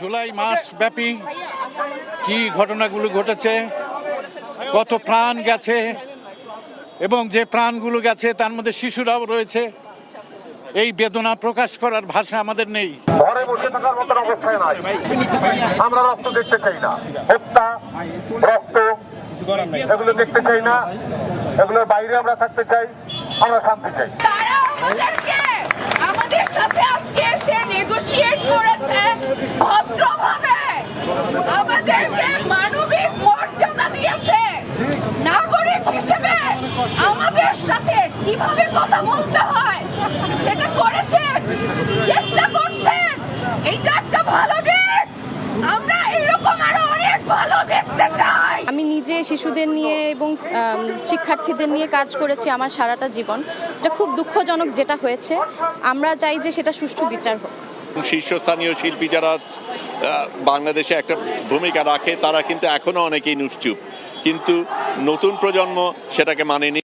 জুলাই মাস ব্যাপী কি ঘটনাগুলো ঘটেছে কত প্রাণ গেছে এবং যে প্রাণগুলো গেছে তার মধ্যে শিশুরাও রয়েছে এই বেদনা প্রকাশ করার ভাষা আমাদের নেই। ঘরে বসে থাকার মতন অবস্থায় নাই। আমরা রক্ত দেখতে চাই না। হত্যা রক্ত এগুলো দেখতে চাই না। এগুলোর বাইরে আমরা থাকতে চাই আমরা শান্তি চাই। আমাদের সাথে আজকে এসে নেগোশিয়েট করেছে। আমাদের সাথে কীভাবে কথা বলতে হয় সেটা করেছেন চেষ্টা করছেন। এইটা একটা ভালো দিক। আমরা এরকম আরও অনেক ভালো দেখতে চাই। আমি নিজে শিশুদের নিয়ে এবং শিক্ষার্থীদের নিয়ে কাজ করেছি আমার সারাটা জীবন। এটা খুব দুঃখজনক যেটা হয়েছে। আমরা চাই যে সেটা সুষ্ঠু বিচার হোক। শীর্ষস্থানীয় শিল্পী যারা বাংলাদেশে একটা ভূমিকা রাখে তারা কিন্তু এখনও অনেকেই নিশ্চুপ। কিন্তু নতুন প্রজন্ম সেটাকে মানেনি।